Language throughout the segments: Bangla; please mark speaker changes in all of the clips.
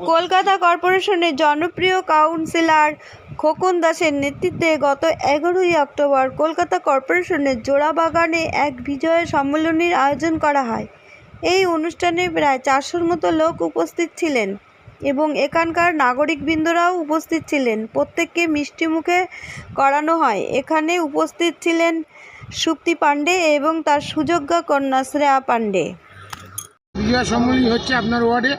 Speaker 1: কলকাতা কর্পোরেশনের জনপ্রিয় কাউন্সিলর খোকন দাসের নেতৃত্বে গত এগারোই অক্টোবর কলকাতা কর্পোরেশনের জোড়াবাগানে এক বিজয় সম্মেলনীর আয়োজন করা হয়। এই অনুষ্ঠানে প্রায় চারশোর মতো লোক উপস্থিত ছিলেন এবং এখানকার নাগরিকবৃন্দরাও উপস্থিত ছিলেন। প্রত্যেককে মিষ্টি মুখে করানো হয়। এখানে উপস্থিত ছিলেন সুপ্তি পাণ্ডে এবং তার সুযোগ্যা কন্যা শ্রেয়া পাণ্ডে।
Speaker 2: বিজয়া সম্মেলনী হচ্ছে আপনার ওয়ার্ডে।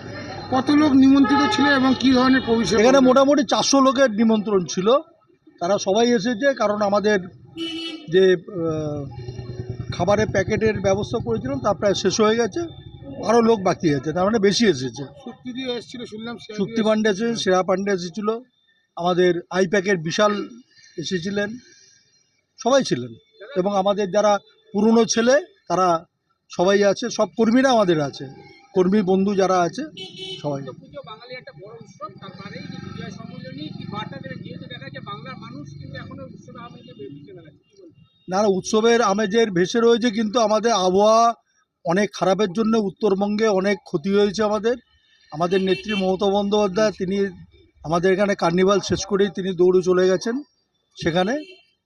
Speaker 2: কত লোক নিমন্ত্রিত ছিল এবং কি ধরনের পরিষেবা
Speaker 3: এখানে মোটামুটি চারশো লোকের নিমন্ত্রণ ছিল। তারা সবাই এসেছে কারণ আমাদের যে খাবারের প্যাকেটের ব্যবস্থা করেছিলাম তা প্রায় শেষ হয়ে গেছে। আরও লোক বাকি আছে তার মানে বেশি এসেছে।
Speaker 2: শক্তি
Speaker 3: পাণ্ডে এসেছে সেরা পাণ্ডে এসেছিল আমাদের আই প্যাকের বিশাল এসেছিলেন। সবাই ছিলেন। এবং আমাদের যারা পুরনো ছেলে তারা সবাই আছে সব কর্মীরা আমাদের আছে। কর্মী বন্ধু যারা আছে সবাই? না। না উৎসবের আমেজের ভেসে রয়েছে কিন্তু আমাদের আবহাওয়া অনেক খারাপের জন্য উত্তরবঙ্গে অনেক ক্ষতি হয়েছে আমাদের। আমাদের নেত্রী মমতা বন্দ্যোপাধ্যায় তিনি আমাদের এখানে কার্নিভাল শেষ করেই তিনি দৌড়ে চলে গেছেন সেখানে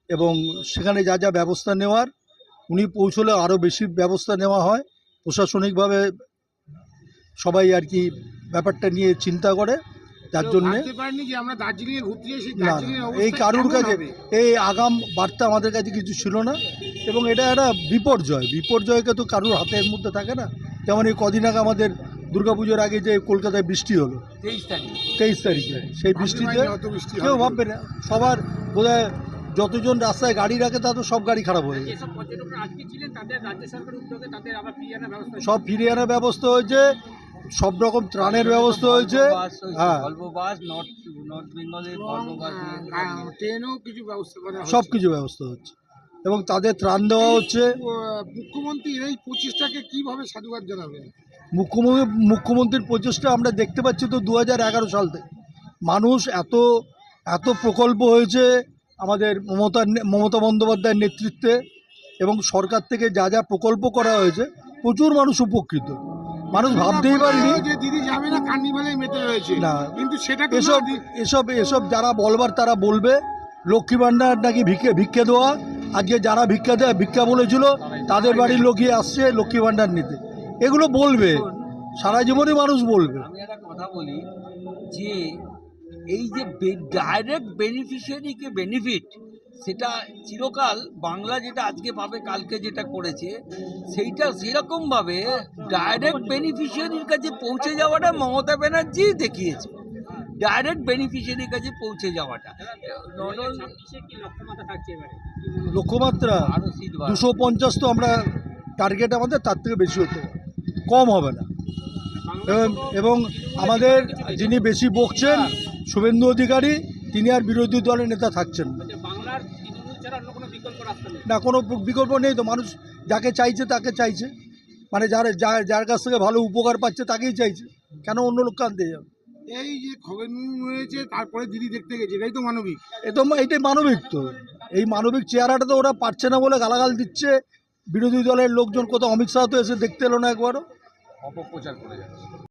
Speaker 3: এবং সেখানে যা যা ব্যবস্থা নেওয়ার উনি পৌঁছলে আরও বেশি ব্যবস্থা নেওয়া হয়। প্রশাসনিকভাবে সবাই আর কি ব্যাপারটা নিয়ে চিন্তা করে
Speaker 2: তার
Speaker 3: জন্যে
Speaker 2: ভাবতে পারেনি যে আমরা দার্জিলিং এ ঘুরতে এসেছি
Speaker 3: না, এই কারুর কাছে এই আগাম বার্তা আমাদের কাছে কিছু ছিল না এবং এটা একটা বিপর্যয়। বিপর্যয়কে তো কারুর হাতের মধ্যে থাকে না। যেমন এই কদিন আগে আমাদের দুর্গাপুজোর আগে যে কলকাতায় বৃষ্টি হলো
Speaker 4: তেইশ তারিখে।
Speaker 3: সেই বৃষ্টিতে কেউ ভাববে না। সবার বোধহয় যতজন রাস্তায় গাড়ি রাখে তা তো সব গাড়ি খারাপ হয়ে গেছে
Speaker 4: ব্যবস্থা
Speaker 3: সব ফিরিয়ে আনার ব্যবস্থা হয়েছে। সব রকম ত্রাণের ব্যবস্থা হয়েছে। হ্যাঁ।
Speaker 2: আহ, গা- ট্রেনেও কিছু ব্যবস্থা করা
Speaker 3: সব কিছু ব্যবস্থা হচ্ছে। এবং তাদের ত্রাণ দেওয়া হচ্ছে।
Speaker 2: মুখ্যমন্ত্রীর এই প্রচেষ্টাকে কীভাবে সাধুবাদ জানাবেন?
Speaker 3: মুখ্যমন্ত্রী মুখ্যমন্ত্রীর প্রচেষ্টা আমরা দেখতে পাচ্ছি তো দু এগারো সাল থেকে। মানুষ এত এত প্রকল্প হয়েছে আমাদের মমতা মমতা বন্দ্যোপাধ্যায়ের নেতৃত্বে এবং সরকার থেকে যা যা প্রকল্প করা হয়েছে প্রচুর মানুষ উপকৃত। মানুষ ভাবতেই পারেনি।
Speaker 2: যে দিদি যাবে না কার্নিভালে মেতে রয়েছে।
Speaker 3: না।
Speaker 2: কিন্তু সেটাকে
Speaker 3: এসব এসব এসব যারা বলবার তারা বলবে। লক্ষ্মী ভাণ্ডার নাকি ভিক্ষে ভিক্ষে দেওয়া। আজকে যারা ভিক্ষা দেয় ভিক্ষা বলেছিল তাদের বাড়ির লোকই আসছে লক্ষ্মী ভাণ্ডার নিতে। এগুলো বলবে। সারা জীবনই মানুষ বলবে।
Speaker 5: আমি একটা কথা বলি যে এই যে ডাইরেক্ট বেনিফিশিয়ারিকে বেনিফিট সেটা চিরকাল বাংলা যেটা আজকে পাবে কালকে যেটা করেছে সেইটা সেরকমভাবে ডাইরেক্ট বেনিফিশিয়ারির কাছে পৌঁছে যাওয়াটা মমতা ব্যানার্জি দেখিয়েছে। ডাইরেক্ট বেনিফিশিয়ারির কাছে পৌঁছে যাওয়াটা।
Speaker 4: লক্ষ্যমাত্রা।
Speaker 3: দুশো পঞ্চাশ তো আমরা টার্গেট আমাদের তার থেকে বেশি হতে কম হবে না। এবং আমাদের যিনি বেশি বকছেন শুভেন্দু অধিকারী তিনি আর বিরোধী দলের নেতা থাকছেন না।
Speaker 4: তৃণমূল ছাড়া অন্য কোনো বিকল্প রাস্তা নেই
Speaker 3: না কোনো বিকল্প নেই তো। মানুষ যাকে চাইছে তাকে চাইছে। মানে যার যার যার কাছ থেকে ভালো উপকার পাচ্ছে তাকেই চাইছে। কেন অন্য লোককে আনতে যাবে?
Speaker 2: এই যে খবর হয়েছে তারপরে দিদি দেখতে গেছে এটাই তো মানবিক।
Speaker 3: এ তো এইটাই মানবিক তো। এই মানবিক চেহারাটা তো ওরা পারছে না বলে গালাগাল দিচ্ছে। বিরোধী দলের লোকজন কোথাও অমিত শাহ তো এসে দেখতে এলো না একবারও।
Speaker 5: অপপ্রচার করে যাচ্ছে।